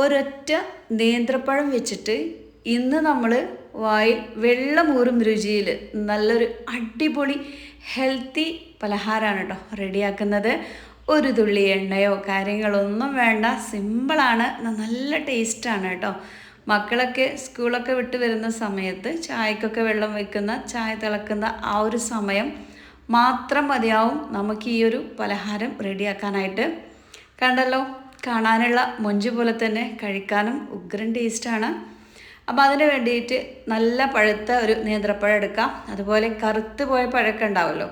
ഒരൊറ്റ നേന്ത്രപ്പഴം വെച്ചിട്ട് ഇന്ന് നമ്മൾ വായിൽ വെള്ളമൂറും രുചിയിൽ നല്ലൊരു അടിപൊളി ഹെൽത്തി പലഹാരമാണ് കേട്ടോ റെഡിയാക്കുന്നത്. ഒരു തുള്ളി എണ്ണയോ കാര്യങ്ങളൊന്നും വേണ്ട. സിമ്പിളാണ്. നല്ല ടേസ്റ്റാണ് കേട്ടോ മക്കളൊക്കെ സ്കൂളൊക്കെ വിട്ട് വരുന്ന സമയത്ത് ചായക്കൊക്കെ വെള്ളം വെക്കുന്ന ചായ തിളക്കുന്ന ആ ഒരു സമയം മാത്രം മതിയാവും നമുക്ക് ഈ ഒരു പലഹാരം റെഡിയാക്കാനായിട്ട്. കണ്ടല്ലോ? കാണാനുള്ള മൊഞ്ച് പോലെ തന്നെ കഴിക്കാനും ഉഗ്രൻ ടേസ്റ്റാണ് അപ്പോൾ അതിന് വേണ്ടിയിട്ട് നല്ല പഴുത്ത ഒരു നേന്ത്രപ്പഴം എടുക്കാം. അതുപോലെ കറുത്ത് പോയ പഴക്കം ഉണ്ടാവുമല്ലോ.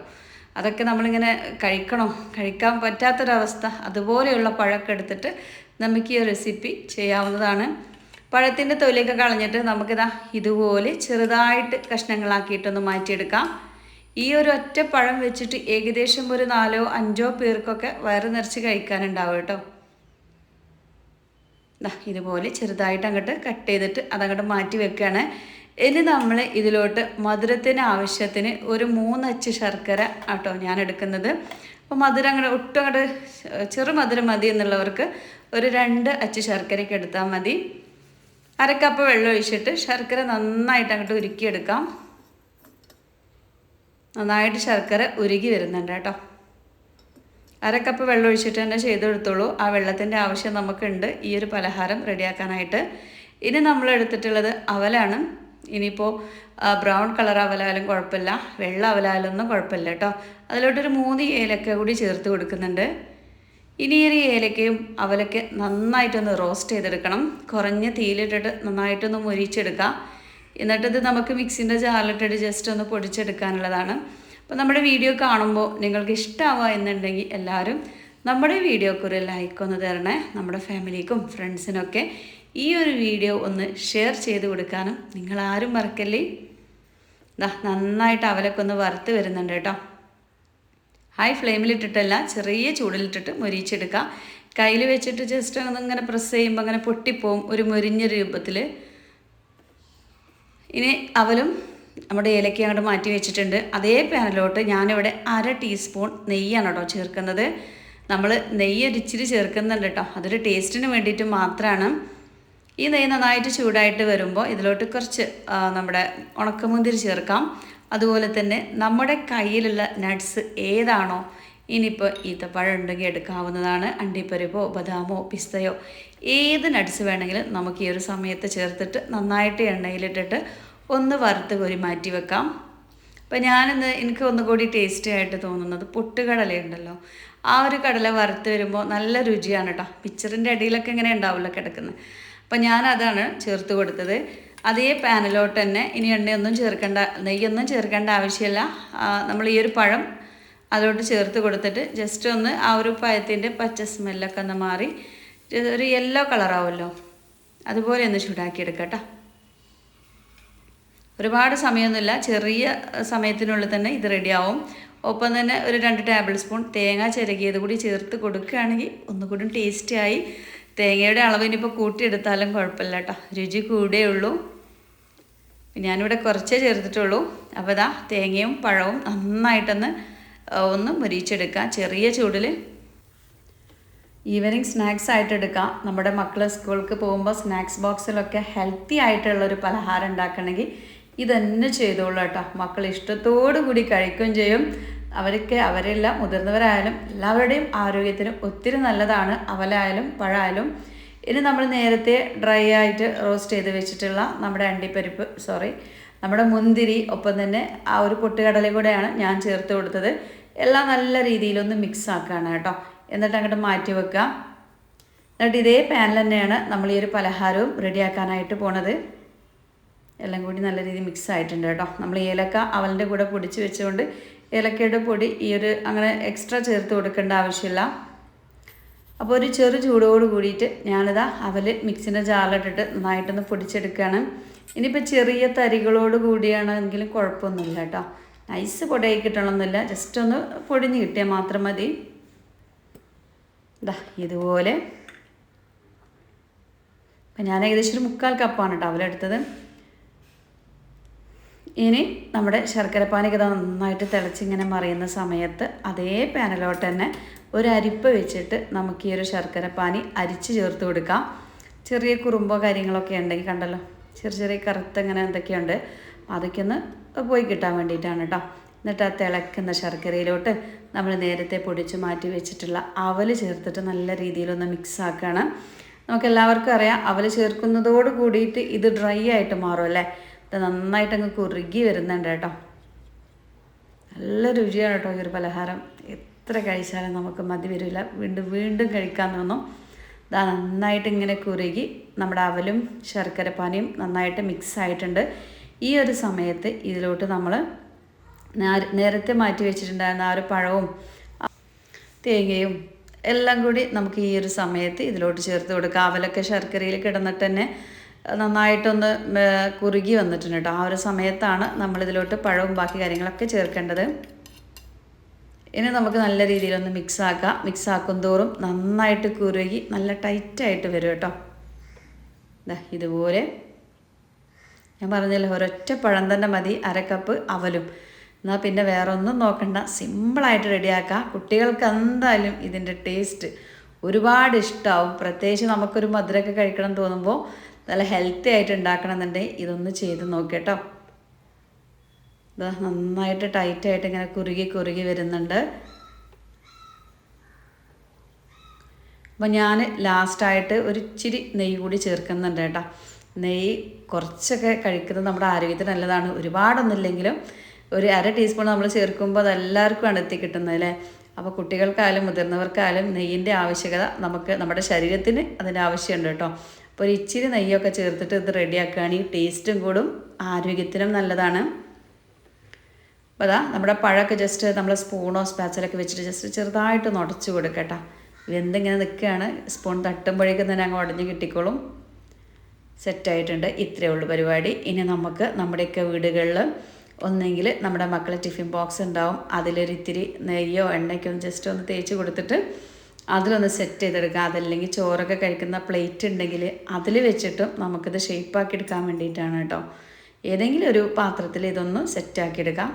അതൊക്കെ നമ്മളിങ്ങനെ കഴിക്കണോ? കഴിക്കാൻ പറ്റാത്തൊരവസ്ഥ. അതുപോലെയുള്ള പഴമൊക്കെ എടുത്തിട്ട് നമുക്ക് ഈ റെസിപ്പി ചെയ്യാവുന്നതാണ്. പഴത്തിന്റെ തൊലിയൊക്കെ കളഞ്ഞിട്ട് നമുക്കിതാ ഇതുപോലെ ചെറുതായിട്ട് കഷ്ണങ്ങളാക്കിയിട്ടൊന്ന് മാറ്റിയെടുക്കാം. ഈ ഒരു ഒറ്റ പഴം വെച്ചിട്ട് ഏകദേശം ഒരു നാലോ അഞ്ചോ പേർക്കൊക്കെ വയറ് നിറച്ച് കഴിക്കാനുണ്ടാവും കേട്ടോ. ഇതുപോലെ ചെറുതായിട്ട് അങ്ങോട്ട് കട്ട് ചെയ്തിട്ട് അതങ്ങോട്ട് മാറ്റി വെക്കുകയാണ് ഇനി നമ്മൾ ഇതിലോട്ട് മധുരത്തിന് ആവശ്യത്തിന് ഒരു മൂന്നച്ച് ശർക്കര ആട്ടോ ഞാൻ എടുക്കുന്നത്. അപ്പോൾ മധുരം അങ്ങനെ ഒട്ടും അങ്ങോട്ട് ചെറു മധുരം മതി എന്നുള്ളവർക്ക് ഒരു രണ്ട് അച്ച് ശർക്കരയ്ക്ക് എടുത്താൽ മതി. അരക്കപ്പ് വെള്ളം ഒഴിച്ചിട്ട് ശർക്കര നന്നായിട്ട് അങ്ങോട്ട് ഉരുക്കിയെടുക്കാം. നന്നായിട്ട് ശർക്കര ഉരുകി വരുന്നുണ്ട് കേട്ടോ. അര കപ്പ് വെള്ളം ഒഴിച്ചിട്ട് തന്നെ ചെയ്തെടുത്തോളൂ. ആ വെള്ളത്തിന്റെ ആവശ്യം നമുക്കുണ്ട്. ഈ ഒരു പലഹാരം റെഡിയാക്കാനായിട്ട്. ഇനി നമ്മൾ എടുത്തിട്ടുള്ളത് അവലാണ്. ഇനിയിപ്പോൾ ബ്രൗൺ കളർ അവലായാലും കുഴപ്പമില്ല. വെള്ള അവലായാലൊന്നും കുഴപ്പമില്ല കേട്ടോ. അതിലോട്ടൊരു മൂന്ന് ഏലക്ക കൂടി ചേർത്ത് കൊടുക്കുന്നുണ്ട്. ഇനി ഈ ഏലക്കയും അവലൊക്കെ നന്നായിട്ടൊന്ന് റോസ്റ്റ് ചെയ്തെടുക്കണം. കുറഞ്ഞ തീയിലിട്ടിട്ട് നന്നായിട്ടൊന്ന് മൊരിച്ചെടുക്കാം. എന്നിട്ടിത് നമുക്ക് മിക്സിന്റെ ജാറിലിട്ടിട്ട് ജസ്റ്റ് ഒന്ന് പൊടിച്ചെടുക്കാനുള്ളതാണ്. അപ്പോൾ നമ്മുടെ വീഡിയോ കാണുമ്പോൾ നിങ്ങൾക്ക് ഇഷ്ടമാവുക എന്നുണ്ടെങ്കിൽ എല്ലാവരും നമ്മുടെ വീഡിയോക്ക് ഒരു ലൈക്ക് ഒന്ന് തരണേ. നമ്മുടെ ഫാമിലിക്കും ഫ്രണ്ട്സിനൊക്കെ ഈ ഒരു വീഡിയോ ഒന്ന് ഷെയർ ചെയ്ത് കൊടുക്കാനും നിങ്ങളാരും മറക്കല്ലേ? ദാ നന്നായിട്ട് അവലൊക്കെ ഒന്ന് വറുത്ത് വരുന്നുണ്ട് കേട്ടോ. ഹൈ ഫ്ലെയിമിലിട്ടിട്ടല്ല ചെറിയ ചൂടിലിട്ടിട്ട് മൊരിച്ചെടുക്കുക കയ്യിൽ വെച്ചിട്ട് ജസ്റ്റ് ഇങ്ങനെ പ്രസ് ചെയ്യുമ്പോൾ അങ്ങനെ പൊട്ടിപ്പോവും ഒരു മൊരിഞ്ഞ രൂപത്തിൽ ഇനി അവലും നമ്മുടെ ഏലക്ക അങ്ങോട്ട് മാറ്റി വെച്ചിട്ടുണ്ട്. അതേ പാനിലോട്ട് ഞാനിവിടെ അര ടീസ്പൂൺ നെയ്യാണ് കേട്ടോ ചേർക്കുന്നത്. നമ്മൾ നെയ്യ് ഒരിച്ചിരി ചേർക്കുന്നുണ്ട് കേട്ടോ. അതൊരു ടേസ്റ്റിന് വേണ്ടിയിട്ട് മാത്രമാണ് ഈ നെയ്യ് നന്നായിട്ട് ചൂടായിട്ട് വരുമ്പോൾ ഇതിലോട്ട് കുറച്ച് നമ്മുടെ ഉണക്കമുന്തിരി ചേർക്കാം. അതുപോലെ തന്നെ നമ്മുടെ കയ്യിലുള്ള നട്ട്സ് ഏതാണോ ഇനിയിപ്പോൾ ഈത്തപ്പഴം ഉണ്ടെങ്കിൽ എടുക്കാവുന്നതാണ്. അണ്ടിപ്പരിപ്പോ ബദാമോ പിസ്തയോ ഏത് നട്ട്സ് വേണമെങ്കിലും നമുക്ക് ഈ ഒരു സമയത്ത് ചേർത്തിട്ട് നന്നായിട്ട് എണ്ണയിലിട്ടിട്ട് ഒന്ന് വറുത്ത് കോരി മാറ്റി വെക്കാം. അപ്പം ഞാനിന്ന് എനിക്ക് ഒന്നുകൂടി ടേസ്റ്റി ആയിട്ട് തോന്നുന്നത് പൊട്ടുകടലയുണ്ടല്ലോ ആ ഒരു കടല വറുത്ത് വരുമ്പോൾ നല്ല രുചിയാണ് കേട്ടോ പിക്ചറിന്റെ അടിയിലൊക്കെ ഇങ്ങനെ ഉണ്ടാവില്ല കിടക്കുന്നത്. അപ്പം ഞാനതാണ് ചേർത്ത് കൊടുത്തത്. അതേ പാനിലോട്ട് തന്നെ ഇനി എണ്ണയൊന്നും ചേർക്കേണ്ട നെയ്യൊന്നും ചേർക്കേണ്ട ആവശ്യമില്ല. നമ്മൾ ഈ ഒരു പഴം അതിലോട്ട് ചേർത്ത് കൊടുത്തിട്ട് ജസ്റ്റ് ഒന്ന് ആ ഒരു പഴത്തിന്റെ പച്ച സ്മെല്ലൊക്കെ ഒന്ന് മാറി. ഒരു യെല്ലോ കളറാവുമല്ലോ അതുപോലെ ഒന്ന് ചൂടാക്കിയെടുക്കാം എടുക്കട്ടോ ഒരുപാട് സമയമൊന്നുമില്ല. ചെറിയ സമയത്തിനുള്ളിൽ തന്നെ ഇത് റെഡിയാവും. ഒപ്പം തന്നെ ഒരു രണ്ട് ടേബിൾ സ്പൂൺ തേങ്ങ ചിരകിയത് കൂടി ചേർത്ത് കൊടുക്കുകയാണെങ്കിൽ ഒന്നുകൂടി ടേസ്റ്റിയായി. തേങ്ങയുടെ അളവ് ഇനിയിപ്പോൾ കൂട്ടിയെടുത്താലും കുഴപ്പമില്ല കേട്ടോ. രുചി കൂടേ ഉള്ളൂ. ഞാനിവിടെ കുറച്ചേ ചേർത്തിട്ടുള്ളൂ. അപ്പോൾ ഇതാ തേങ്ങയും പഴവും നന്നായിട്ടൊന്ന് ഒന്ന് മുരിച്ചെടുക്കുക ചെറിയ ചൂടിൽ ഈവനിങ് സ്നാക്സ് ആയിട്ട് എടുക്കാം. നമ്മുടെ മക്കൾ സ്കൂൾക്ക് പോകുമ്പോൾ സ്നാക്സ് ബോക്സിലൊക്കെ ഹെൽത്തി ആയിട്ടുള്ളൊരു പലഹാരം ഉണ്ടാക്കണമെങ്കിൽ ഇതന്നെ ചെയ്തോളൂ കേട്ടോ. മക്കൾ ഇഷ്ടത്തോടു കൂടി കഴിക്കുകയും ചെയ്യും. അവർക്ക് അവരെല്ലാം മുതിർന്നവരായാലും എല്ലാവരുടെയും ആരോഗ്യത്തിന് ഒത്തിരി നല്ലതാണ്. അവലായാലും പഴമായാലും ഇനി നമ്മൾ നേരത്തെ ഡ്രൈ ആയിട്ട് റോസ്റ്റ് ചെയ്ത് വെച്ചിട്ടുള്ള നമ്മുടെ അണ്ടിപ്പരിപ്പ് സോറി നമ്മുടെ മുന്തിരി ഒപ്പം തന്നെ ആ ഒരു പൊട്ടുകടല കൂടെയാണ് ഞാൻ ചേർത്ത് കൊടുത്തത്. എല്ലാം നല്ല രീതിയിലൊന്ന് മിക്സ് ആക്കുകയാണ് കേട്ടോ. എന്നിട്ട് അങ്ങോട്ട് മാറ്റി വെക്കുക എന്നിട്ട് ഇതേ പാനിൽ തന്നെയാണ് നമ്മൾ ഈ ഒരു പലഹാരവും റെഡിയാക്കാനായിട്ട് പോണത്. എല്ലാം കൂടി നല്ല രീതിയിൽ മിക്സ് ആയിട്ടുണ്ട് കേട്ടോ. നമ്മൾ ഏലക്ക അവലിന്റെ കൂടെ പൊടിച്ച് വെച്ചുകൊണ്ട് ഏലക്കയുടെ പൊടി ഈ ഒരു അങ്ങനെ എക്സ്ട്രാ ചേർത്ത് കൊടുക്കേണ്ട ആവശ്യമില്ല. അപ്പോൾ ഒരു ചെറു ചൂടോട് കൂടിയിട്ട് ഞാനിതാ അവൽ മിക്സിന്റെ ജാറിലിട്ടിട്ട് നന്നായിട്ടൊന്ന് പൊടിച്ചെടുക്കുകയാണ്. ഇനിയിപ്പോൾ ചെറിയ തരികളോട് കൂടിയാണെങ്കിലും കുഴപ്പമൊന്നുമില്ല കേട്ടോ. നൈസ് പൊടിയായി കിട്ടണമെന്നില്ല. ജസ്റ്റ് ഒന്ന് പൊടിഞ്ഞ് കിട്ടിയാൽ മാത്രം മതി. ഇതാ ഇതുപോലെ. അപ്പം ഞാൻ ഏകദേശം ഒരു മുക്കാൽ കപ്പാണ് കേട്ടോ അവലെടുത്തത്. ഇനി നമ്മുടെ ശർക്കരപ്പാനിക്ക് ഇത് നന്നായിട്ട് തിളച്ചിങ്ങനെ മറിയുന്ന സമയത്ത് അതേ പാനിലോട്ട് തന്നെ ഒരു അരിപ്പ് വെച്ചിട്ട് നമുക്ക് ഈ ഒരു ശർക്കരപ്പാനി അരിച്ച് ചേർത്ത് കൊടുക്കാം. ചെറിയ കുറുമ്പോ കാര്യങ്ങളൊക്കെ ഉണ്ടെങ്കിൽ കണ്ടല്ലോ ചെറിയ ചെറിയ കറുത്ത് അങ്ങനെ എന്തൊക്കെയുണ്ട് അതൊക്കെ ഒന്ന് പോയി കിട്ടാൻ വേണ്ടിയിട്ടാണ് കേട്ടോ എന്നിട്ട് ആ തിളക്കുന്ന ശർക്കരയിലോട്ട് നമ്മൾ നേരത്തെ പൊടിച്ച് മാറ്റി വെച്ചിട്ടുള്ള അവൽ ചേർത്തിട്ട് നല്ല രീതിയിലൊന്ന് മിക്സ് ആക്കുകയാണ് നമുക്ക് എല്ലാവർക്കും അറിയാം അവൽ ചേർക്കുന്നതോട് കൂടിയിട്ട് ഇത് ഡ്രൈ ആയിട്ട് മാറും അല്ലേ? ഇത് നന്നായിട്ട് അങ്ങ് കുറുകി വരുന്നുണ്ട് കേട്ടോ. നല്ല രുചിയാണ് കേട്ടോ ഈ ഒരു പലഹാരം. എത്ര കഴിച്ചാലും നമുക്ക് മതി വരില്ല. വീണ്ടും വീണ്ടും കഴിക്കാൻ തോന്നും. ഇതാ നന്നായിട്ട് ഇങ്ങനെ കുറുകി നമ്മുടെ അവലും ശർക്കരപ്പാനിയും നന്നായിട്ട് മിക്സ് ആയിട്ടുണ്ട്. ഈ ഒരു സമയത്ത് ഇതിലോട്ട് നമ്മൾ നേരത്തെ മാറ്റി വെച്ചിട്ടുണ്ടായിരുന്ന ആ ഒരു പഴവും തേങ്ങയും എല്ലാം കൂടി നമുക്ക് ഈ ഒരു സമയത്ത് ഇതിലോട്ട് ചേർത്ത് കൊടുക്കാം. അവലൊക്കെ ശർക്കരയിൽ കിടന്നിട്ട് തന്നെ നന്നായിട്ടൊന്ന് കുറുകി വന്നിട്ടുണ്ട് കേട്ടോ. ആ ഒരു സമയത്താണ് നമ്മളിതിലോട്ട് പഴവും ബാക്കി കാര്യങ്ങളൊക്കെ ചേർക്കേണ്ടത്. ഇനി നമുക്ക് നല്ല രീതിയിലൊന്ന് മിക്സ് ആക്കാം. മിക്സ് ആക്കും തോറും നന്നായിട്ട് കുറുകി നല്ല ടൈറ്റായിട്ട് വരും കേട്ടോ. ഇതുപോലെ. ഞാൻ പറഞ്ഞല്ലോ ഒരൊറ്റ പഴം തന്നെ മതി അരക്കപ്പ് കപ്പ് അവലും. എന്നാൽ പിന്നെ വേറെ ഒന്നും നോക്കണ്ട സിമ്പിളായിട്ട് റെഡിയാക്കാം കുട്ടികൾക്ക് എന്തായാലും ഇതിന്റെ ടേസ്റ്റ് ഒരുപാട് ഇഷ്ടമാവും പ്രത്യേകിച്ച് നമുക്കൊരു മധുരമൊക്കെ കഴിക്കണം തോന്നുമ്പോൾ നല്ല ഹെൽത്തി ആയിട്ട് ഉണ്ടാക്കണം എന്നുണ്ടെങ്കിൽ ഇതൊന്ന് ചെയ്ത് നോക്കിട്ടോ. ഇതാ നന്നായിട്ട് ടൈറ്റായിട്ട് ഇങ്ങനെ കുറുകി കുറുകി വരുന്നുണ്ട്. അപ്പോൾ ഞാൻ ലാസ്റ്റായിട്ട് ഒരു ഇച്ചിരി നെയ്യ് കൂടി ചേർക്കുന്നുണ്ട് കേട്ടോ. നെയ്യ് കുറച്ചൊക്കെ കഴിക്കുന്നത് നമ്മുടെ ആരോഗ്യത്തിന് നല്ലതാണ്. ഒരുപാടൊന്നുമില്ലെങ്കിലും ഒരു അര ടീസ്പൂൺ നമ്മൾ ചേർക്കുമ്പോൾ അതെല്ലാവർക്കും എത്തി കിട്ടുന്നത് അല്ലേ? അപ്പോൾ കുട്ടികൾക്കായാലും മുതിർന്നവർക്കായാലും നെയ്യിന്റെ ആവശ്യകത നമുക്ക് നമ്മുടെ ശരീരത്തിന് അതിന്റെ ആവശ്യമുണ്ട് കേട്ടോ. അപ്പോൾ ഒരു ഇച്ചിരി നെയ്യൊക്കെ ചേർത്തിട്ട് ഇത് റെഡിയാക്കുകയാണെങ്കിൽ ടേസ്റ്റും കൂടും ആരോഗ്യത്തിനും നല്ലതാണ്. അപ്പോൾ അതാ നമ്മുടെ പഴമൊക്കെ ജസ്റ്റ് നമ്മൾ സ്പൂണോ സ്പാച്ചലൊക്കെ വെച്ചിട്ട് ജസ്റ്റ് ചെറുതായിട്ട് നുടച്ച് കൊടുക്കട്ടോ വെന്തിങ്ങനെ നിൽക്കുകയാണ് സ്പൂൺ തട്ടുമ്പോഴേക്കും തന്നെ അങ്ങ് ഉടഞ്ഞ് കിട്ടിക്കോളും. സെറ്റായിട്ടുണ്ട് ഇത്രയേ ഉള്ളൂ പരിപാടി. ഇനി നമുക്ക് നമ്മുടെയൊക്കെ വീടുകളിൽ ഒന്നെങ്കിൽ നമ്മുടെ മക്കളെ ടിഫിൻ ബോക്സ് ഉണ്ടാവും. അതിലൊരിത്തിരി നെയ്യോ എണ്ണയ്ക്കോ ജസ്റ്റ് ഒന്ന് തേച്ച് കൊടുത്തിട്ട് അതിലൊന്ന് സെറ്റ് ചെയ്തെടുക്കുക. അതല്ലെങ്കിൽ ചോറൊക്കെ കഴിക്കുന്ന പ്ലേറ്റ് ഉണ്ടെങ്കിൽ അതിൽ വെച്ചിട്ടും നമുക്കിത് ഷേപ്പാക്കി എടുക്കാൻ വേണ്ടിയിട്ടാണ് കേട്ടോ. ഏതെങ്കിലും ഒരു പാത്രത്തിൽ ഇതൊന്ന് സെറ്റാക്കി എടുക്കാം.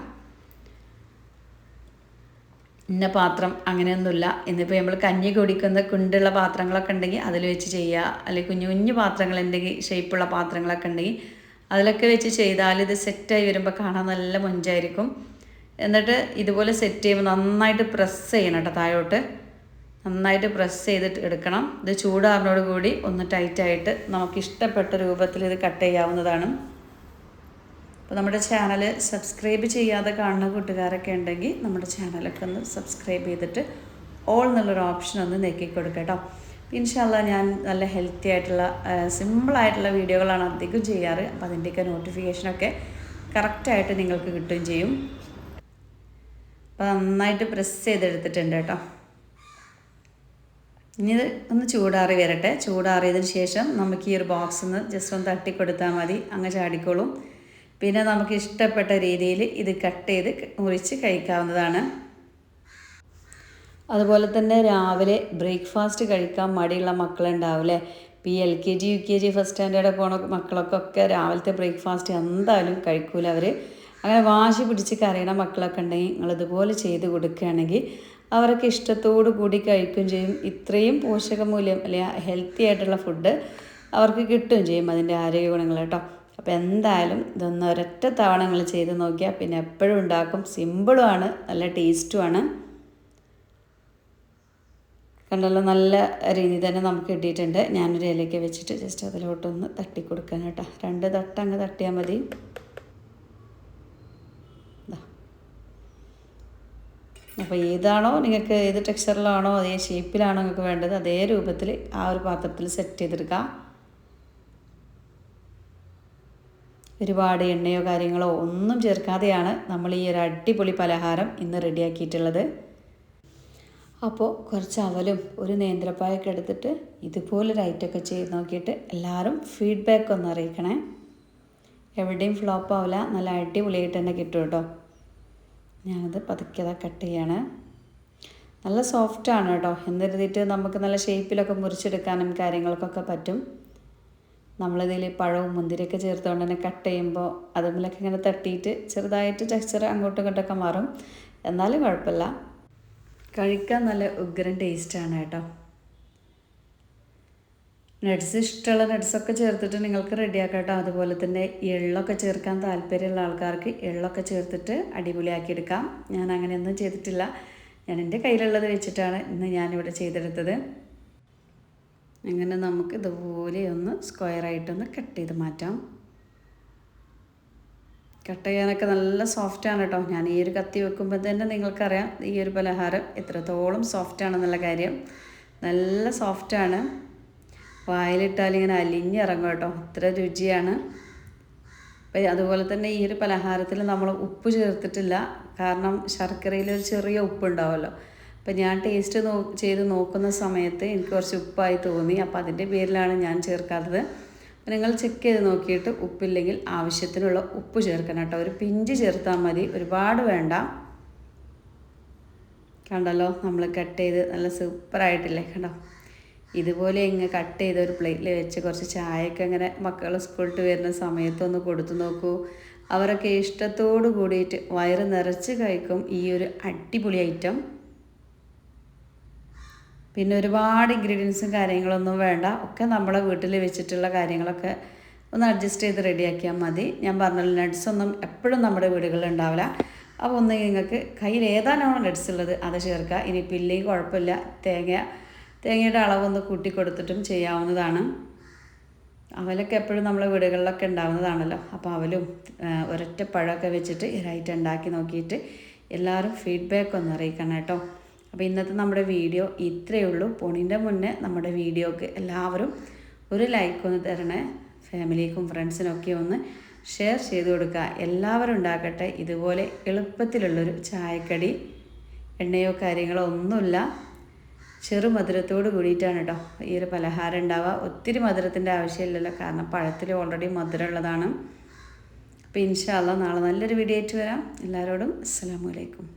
ഇന്ന പാത്രം അങ്ങനെയൊന്നുമില്ല. ഇന്നിപ്പോൾ നമ്മൾ കഞ്ഞി കുടിക്കുന്ന കുണ്ടുള്ള പാത്രങ്ങളൊക്കെ ഉണ്ടെങ്കിൽ അതിൽ വെച്ച് ചെയ്യുക. അല്ലെങ്കിൽ കുഞ്ഞു കുഞ്ഞു പാത്രങ്ങൾ എന്തെങ്കിലും ഷേപ്പുള്ള പാത്രങ്ങളൊക്കെ ഉണ്ടെങ്കിൽ അതിലൊക്കെ വെച്ച് ചെയ്താൽ ഇത് സെറ്റായി വരുമ്പോൾ കാണാൻ നല്ല മൊഞ്ചായിരിക്കും. എന്നിട്ട് ഇതുപോലെ സെറ്റ് ചെയ്യുമ്പോൾ നന്നായിട്ട് പ്രസ് ചെയ്യണം കേട്ടോ താഴോട്ട്. നന്നായിട്ട് പ്രസ് ചെയ്തിട്ട് എടുക്കണം. ഇത് ചൂടാറിനോട് കൂടി ഒന്ന് ടൈറ്റായിട്ട് നമുക്ക് ഇഷ്ടപ്പെട്ട രൂപത്തിൽ ഇത് കട്ട് ചെയ്യാവുന്നതാണ്. അപ്പോൾ നമ്മുടെ ചാനൽ സബ്സ്ക്രൈബ് ചെയ്യാതെ കാണുന്ന കൂട്ടുകാരൊക്കെ ഉണ്ടെങ്കിൽ നമ്മുടെ ചാനലൊക്കെ ഒന്ന് സബ്സ്ക്രൈബ് ചെയ്തിട്ട് ഓൾ എന്നുള്ളൊരു ഓപ്ഷൻ ഒന്ന് നെക്കി കൊടുക്കുക കേട്ടോ ഇൻഷാല്ല ഞാൻ നല്ല ഹെൽത്തി ആയിട്ടുള്ള സിമ്പിളായിട്ടുള്ള വീഡിയോകളാണ് അധികം ചെയ്യാറ്. അപ്പോൾ അതിന്റെയൊക്കെ നോട്ടിഫിക്കേഷനൊക്കെ കറക്റ്റായിട്ട് നിങ്ങൾക്ക് കിട്ടുകയും ചെയ്യും. അപ്പോൾ നന്നായിട്ട് പ്രസ് ചെയ്തെടുത്തിട്ടുണ്ട് കേട്ടോ ഇനി ഇത് ഒന്ന് ചൂടാറി വരട്ടെ. ചൂടാറിയതിന് ശേഷം നമുക്ക് ഈ ഒരു ബോക്സ് ഒന്ന് ജസ്റ്റ് ഒന്ന് തട്ടിക്കൊടുത്താൽ മതി. അങ്ങ് ചാടിക്കോളും. പിന്നെ നമുക്ക് ഇഷ്ടപ്പെട്ട രീതിയിൽ ഇത് കട്ട് ചെയ്ത് മുറിച്ച് കഴിക്കാവുന്നതാണ്. അതുപോലെ തന്നെ രാവിലെ ബ്രേക്ക്ഫാസ്റ്റ് കഴിക്കാൻ മടിയുള്ള മക്കളുണ്ടാവില്ലേ ഇപ്പോൾ ഈ L K G U K G first standard പോണ മക്കളൊക്കെ രാവിലത്തെ ബ്രേക്ക്ഫാസ്റ്റ് എന്തായാലും കഴിക്കൂല അവർ അങ്ങനെ വാശി പിടിച്ച് കരയണ മക്കളൊക്കെ ഉണ്ടെങ്കിൽ നിങ്ങളിതുപോലെ ചെയ്ത് കൊടുക്കുകയാണെങ്കിൽ അവർക്ക് ഇഷ്ടത്തോടു കൂടി കഴിക്കുകയും ചെയ്യും. ഇത്രയും പോഷകമൂല്യം അല്ലെങ്കിൽ ഹെൽത്തി ആയിട്ടുള്ള ഫുഡ് അവർക്ക് കിട്ടുകയും ചെയ്യും അതിന്റെ ആരോഗ്യ ഗുണങ്ങൾ കേട്ടോ. അപ്പോൾ എന്തായാലും ഇതൊന്ന് ഒരൊറ്റ തവണ നിങ്ങൾ ചെയ്ത് നോക്കിയാൽ പിന്നെ എപ്പോഴും ഉണ്ടാക്കും. സിമ്പിളുമാണ് നല്ല ടേസ്റ്റുമാണ് കണ്ടല്ലോ നല്ല രീതി തന്നെ നമുക്ക് കിട്ടിയിട്ടുണ്ട്. ഞാനൊരു ഇലയ്ക്ക് വെച്ചിട്ട് ജസ്റ്റ് അതിലോട്ടൊന്ന് തട്ടി കൊടുക്കാൻ കേട്ടോ. രണ്ട് തട്ട് അങ്ങ് തട്ടിയാൽ മതി. അപ്പോൾ ഏതാണോ നിങ്ങൾക്ക് ഏത് ടെക്സ്ചറിലാണോ അതേ ഷേപ്പിലാണോ നിങ്ങൾക്ക് വേണ്ടത് അതേ രൂപത്തിൽ ആ ഒരു പാത്രത്തിൽ സെറ്റ് ചെയ്തെടുക്കാം. ഒരുപാട് എണ്ണയോ കാര്യങ്ങളോ ഒന്നും ചേർക്കാതെയാണ് നമ്മൾ ഈ ഒരു അടിപൊളി പലഹാരം ഇന്ന് റെഡിയാക്കിയിട്ടുള്ളത്. അപ്പോൾ കുറച്ച് അവലും ഒരു നേന്ത്രപ്പായൊക്കെ എടുത്തിട്ട് ഇതുപോലൊരു ഐറ്റമൊക്കെ ചെയ്ത് നോക്കിയിട്ട് എല്ലാവരും ഫീഡ്ബാക്ക് ഒന്ന് അറിയിക്കണേ. എവിടെയും ഫ്ലോപ്പ് ആവില്ല. നല്ല അടിപൊളിയായിട്ട് തന്നെ കിട്ടും കേട്ടോ. ഞാനത് പതുക്കെ കട്ട് ചെയ്യാണ്. നല്ല സോഫ്റ്റാണ് കേട്ടോ എന്നിരുന്നിട്ട് നമുക്ക് നല്ല ഷേപ്പിലൊക്കെ മുറിച്ചെടുക്കാനും കാര്യങ്ങൾക്കൊക്കെ പറ്റും. നമ്മളിതിൽ പഴവും മുന്തിരിയൊക്കെ ചേർത്തുകൊണ്ട് തന്നെ കട്ട് ചെയ്യുമ്പോൾ അതുമില്ലൊക്കെ ഇങ്ങനെ തട്ടിയിട്ട് ചെറുതായിട്ട് ടെക്സ്ചർ അങ്ങോട്ടും ഇങ്ങോട്ടൊക്കെ മാറും. എന്നാലും കുഴപ്പമില്ല. കഴിക്കാൻ നല്ല ഉഗ്രൻ ടേസ്റ്റാണ് കേട്ടോ നട്ട്സ് ഇഷ്ടമുള്ള നട്ട്സൊക്കെ ചേർത്തിട്ട് നിങ്ങൾക്ക് റെഡിയാക്കാം കേട്ടോ. അതുപോലെ തന്നെ എള്ളൊക്കെ ചേർക്കാൻ താല്പര്യമുള്ള ആൾക്കാർക്ക് എള്ളൊക്കെ ചേർത്തിട്ട് അടിപൊളിയാക്കി എടുക്കാം ഞാൻ അങ്ങനെയൊന്നും ചെയ്തിട്ടില്ല. ഞാൻ എന്റെ കയ്യിലുള്ളത് വെച്ചിട്ടാണ് ഇന്ന് ഞാനിവിടെ ചെയ്തെടുത്തത്. അങ്ങനെ നമുക്ക് ഇതുപോലെ ഒന്ന് സ്ക്വയറായിട്ടൊന്ന് കട്ട് ചെയ്ത് മാറ്റാം. കട്ട് ചെയ്യാനൊക്കെ നല്ല സോഫ്റ്റാണ് കേട്ടോ. ഞാൻ ഈ ഒരു കത്തി വെക്കുമ്പോൾ തന്നെ നിങ്ങൾക്കറിയാം ഈ ഒരു പലഹാരം എത്രത്തോളം സോഫ്റ്റാണെന്നുള്ള കാര്യം. നല്ല സോഫ്റ്റാണ് വായിലിട്ടാൽ ഇങ്ങനെ അലിഞ്ഞിറങ്ങും കേട്ടോ. അത്ര രുചിയാണ്. അപ്പം അതുപോലെ തന്നെ ഈ ഒരു പലഹാരത്തിൽ നമ്മൾ ഉപ്പ് ചേർത്തിട്ടില്ല. കാരണം ശർക്കരയിൽ ഒരു ചെറിയ ഉപ്പ് ഉണ്ടാവുമല്ലോ അപ്പം ഞാൻ ടേസ്റ്റ് നോ ചെയ്ത് നോക്കുന്ന സമയത്ത് എനിക്ക് കുറച്ച് ഉപ്പായി തോന്നി. അപ്പോൾ അതിന്റെ പേരിലാണ് ഞാൻ ചേർക്കാത്തത്. അപ്പം നിങ്ങൾ ചെക്ക് ചെയ്ത് നോക്കിയിട്ട് ഉപ്പില്ലെങ്കിൽ ആവശ്യത്തിനുള്ള ഉപ്പ് ചേർക്കണം കേട്ടോ. ഒരു പിഞ്ച് ചേർത്താൽ മതി. ഒരുപാട് വേണ്ട. കണ്ടല്ലോ? നമ്മൾ കട്ട് ചെയ്ത് നല്ല സൂപ്പറായിട്ടില്ലേ? കണ്ടോ? ഇതുപോലെ ഇങ്ങ് കട്ട് ചെയ്ത ഒരു പ്ലേറ്റിൽ വെച്ച് കുറച്ച് ചായയൊക്കെ ഇങ്ങനെ മക്കൾ സ്കൂളിട്ട് വരുന്ന സമയത്തൊന്ന് കൊടുത്തു നോക്കൂ. അവരൊക്കെ ഇഷ്ടത്തോടു കൂടിയിട്ട് വയറ് നിറച്ച് കഴിക്കും ഈ ഒരു അടിപൊളി ഐറ്റം പിന്നെ ഒരുപാട് ഇൻഗ്രീഡിയൻസും കാര്യങ്ങളൊന്നും വേണ്ട. ഒക്കെ നമ്മളെ വീട്ടിൽ വെച്ചിട്ടുള്ള കാര്യങ്ങളൊക്കെ ഒന്ന് അഡ്ജസ്റ്റ് ചെയ്ത് റെഡിയാക്കിയാൽ മതി. ഞാൻ പറഞ്ഞല്ലോ നട്ട്സ് ഒന്നും എപ്പോഴും നമ്മുടെ വീടുകളിൽ ഉണ്ടാവില്ല. അപ്പോൾ ഒന്ന് നിങ്ങൾക്ക് കയ്യിൽ ഏതാണോ നട്ട്സ് ഉള്ളത് അത് ചേർക്കുക. ഇനി പില്ലെങ്കിൽ കുഴപ്പമില്ല. തേങ്ങ തേങ്ങയുടെ അളവൊന്ന് കൂട്ടി കൊടുത്തിട്ടും ചെയ്യാവുന്നതാണ്. അവലൊക്കെ എപ്പോഴും നമ്മളെ വീടുകളിലൊക്കെ ഉണ്ടാവുന്നതാണല്ലോ. അപ്പോൾ അവലും ഒരൊറ്റ പഴമൊക്കെ വെച്ചിട്ട് ഇതായിട്ട് ഉണ്ടാക്കി നോക്കിയിട്ട് എല്ലാവരും ഫീഡ്ബാക്ക് ഒന്ന് അറിയിക്കണം കേട്ടോ. അപ്പോൾ ഇന്നത്തെ നമ്മുടെ വീഡിയോ ഇത്രയേ ഉള്ളൂ. പൊണിന്റെ മുന്നേ നമ്മുടെ വീഡിയോക്ക് എല്ലാവരും ഒരു ലൈക്ക് ഒന്ന് തരണേ. ഫാമിലിക്കും ഫ്രണ്ട്സിനൊക്കെ ഒന്ന് ഷെയർ ചെയ്ത് കൊടുക്കുക. എല്ലാവരും ഉണ്ടാക്കട്ടെ. ഇതുപോലെ എളുപ്പത്തിലുള്ളൊരു ചായക്കടി എണ്ണയോ കാര്യങ്ങളോ ഒന്നുമില്ല. ചെറു മധുരത്തോട് കൂടിയിട്ടാണ് കേട്ടോ ഈ ഒരു പലഹാരം ഉണ്ടാവുക. ഒത്തിരി മധുരത്തിന്റെ ആവശ്യമില്ലല്ലോ. കാരണം പഴത്തിൽ ഓൾറെഡി മധുരമുള്ളതാണ് അപ്പോൾ ഇൻഷാല്ല നാളെ നല്ലൊരു വീഡിയോ ആയിട്ട് വരാം. എല്ലാവരോടും അസ്സാം വലൈക്കും